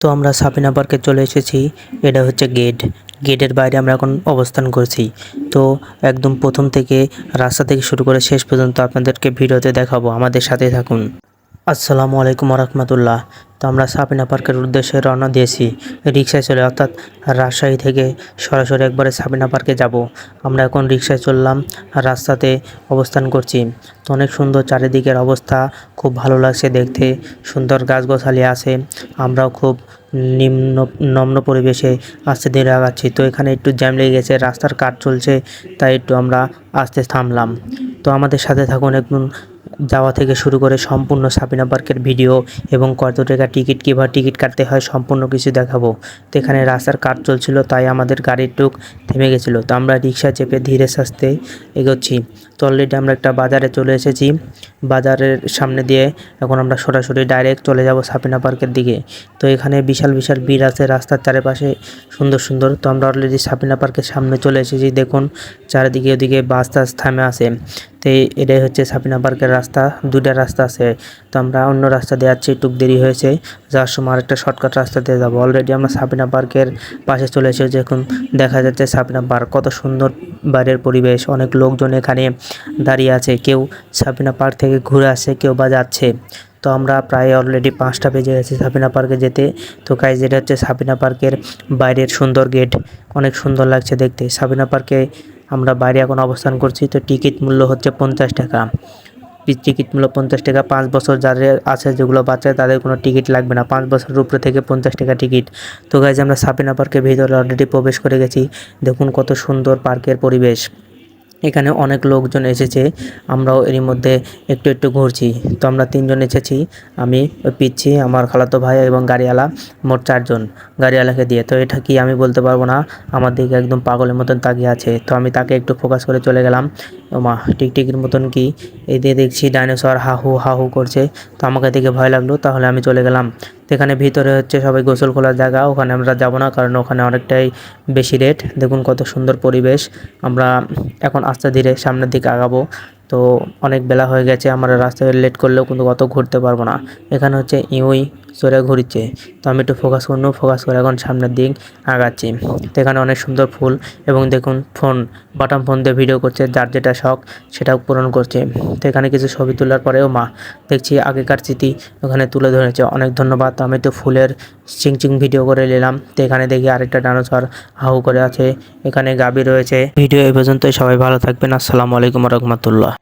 তো আমরা সাবিনা পার্কে চলে এসেছি। এটা হচ্ছে গেট। গেটের বাইরে আমরা এখন অবস্থান করছি। তো একদম প্রথম থেকে রাস্তা থেকে শুরু করে শেষ পর্যন্ত আপনাদেরকে ভিডিওতে দেখাবো। আমাদের সাথে থাকুন। আসসালামু আলাইকুম রহমতুল্লাহ। তো আমরা সাবিনা পার্কের উদ্দেশ্যে রওনা দিয়েছি। রিক্সায় চলে অর্থাৎ রাজশাহী থেকে সরাসরি একবারে সাবিনা পার্কে যাব। আমরা এখন রিক্সায় চললাম রাস্তাতে অবস্থান করছি। তো অনেক সুন্দর চারিদিকের অবস্থা, খুব ভালো লাগছে দেখতে। সুন্দর গাছগাছালি আছে, আমরাও খুব নিম্ন, নম্র পরিবেশে আস্তে ধীরে আগাচ্ছি। তো এখানে একটু জ্যাম লেগে গেছে, রাস্তার কাজ চলছে, তাই একটু আমরা আস্তে থামলাম। তো আমাদের সাথে থাকুন একদম যাওয়া থেকে শুরু করে সম্পূর্ণ সাবিনা পার্কের ভিডিও এবং কত টাকা টিকিট কীভাবে টিকিট কাটতে হয় সম্পূর্ণ কিছু দেখাবো। তো এখানে রাস্তার কাজ চলছিল, তাই আমাদের গাড়ির টুক থেমে গেছিল। তো আমরা রিক্সা চেপে ধীরে সাস্তে এগোচ্ছি। তো অলরেডি আমরা একটা বাজারে চলে এসেছি। বাজারের সামনে দিয়ে এখন আমরা সরাসরি ডাইরেক্ট চলে যাব সাপিনা পার্কের দিকে। তো এখানে বিশাল বিশাল বীর আছে রাস্তার চারিপাশে, সুন্দর সুন্দর। তো আমরা অলরেডি সাপিনা পার্কের সামনে চলে এসেছি। দেখুন, চারিদিকে ওদিকে বাস টাস থামে আছে। তো এটাই হচ্ছে সাপিনা পার্কের রাস্তা। দুইটা রাস্তা আছে। তো আমরা অন্য রাস্তা দিয়ে যাচ্ছি, একটু দেরি হয়েছে। যাওয়ার সময় আরেকটা শর্টকাট রাস্তা দিয়ে যাব। অলরেডি আমরা সাবিনা পার্কের পাশে চলে এসেছি। এখন দেখা যাচ্ছে সাবিনা পার্ক কত সুন্দর বাইরের পরিবেশ। অনেক লোকজন এখানে দাঁড়িয়ে আছে। কেউ সাবিনা পার্ক থেকে ঘুরে আসে কেউ বা যাচ্ছে। তো আমরা প্রায় অলরেডি পাঁচটা বেজে গেছি সাবিনা পার্কে যেতে। তো গাইজ এটা হচ্ছে সাবিনা পার্কের বাইরের সুন্দর গেট অনেক সুন্দর লাগছে দেখতে। সাবিনা পার্কে আমরা বাইরে এখন অবস্থান করছি। তো টিকিট মূল্য হচ্ছে পঞ্চাশ টাকা। টিকিট মূল্য পঞ্চাশ টাকা, পাঁচ বছর যাদের আছে যেগুলো বাচ্চা তাদের কোনো টিকিট লাগবে না। পাঁচ বছরের উপরে থেকে পঞ্চাশ টাকা টিকিট। তো গাইজ আমরা সাবিনা পার্কের ভিতরে অলরেডি প্রবেশ করে গেছি। দেখুন কত সুন্দর পার্কের পরিবেশ। এখানে অনেক লোকজন এসেছে, আমরাও এরই মধ্যে একটু একটু ঘুরছি। তো আমরা তিনজন এসেছি, আমি পিচ্ছি, আমার খালাতো ভাই এবং গাড়িওয়ালা, মোট চারজন গাড়িওয়ালাকে দিয়ে। তো এটা কি আমি বলতে পারব না, আমার দিকে একদম পাগলের মতন তাকিয়ে আছে। তো আমি তাকে একটু ফোকাস করে চলে গেলাম। মা টিকটিকির মতন কি? এই দিয়ে দেখছি ডাইনোসর হাহু হাহু করছে। তো আমাকে দেখে ভয় লাগল, তাহলে আমি চলে গেলাম। এখানে ভিতরে হচ্ছে সবাই গোসল খোলার জায়গা, ওখানে আমরা যাব না, কারণ ওখানে অনেকটাই বেশি রেট। দেখুন কত সুন্দর পরিবেশ। আমরা এখন আস্তে ধীরে সামনের দিকে আগাবো। তো অনেক বেলা হয়ে গেছে, আমরা রাস্তায় লেট করলেও কিন্তু অত ঘুরতে পারব না। এখানে হচ্ছে ইউই চড়ে ঘুরছে। তো আমি একটু ফোকাস করব ফোকাস করে এখন সামনের দিক আগাচ্ছি। তো এখানে অনেক সুন্দর ফুল এবং দেখুন ফোন, বাটাম ফোন দিয়ে ভিডিও করছে, যার যেটা শখ সেটাও পূরণ করছে। তো এখানে কিছু ছবি তোলার পরেও মা, দেখছি আগেকার স্মৃতি ওখানে তুলে ধরেছে। অনেক ধন্যবাদ, আমি তো ফুলের চিং চিং ভিডিও করে নিলাম। তো এখানে দেখি আরেকটা ডানোসর হাউ করে আছে, এখানে গাবি রয়েছে। ভিডিও এই পর্যন্তই, সবাই ভালো থাকবেন, আসসালামু আলাইকুম রহমতুল্লাহ।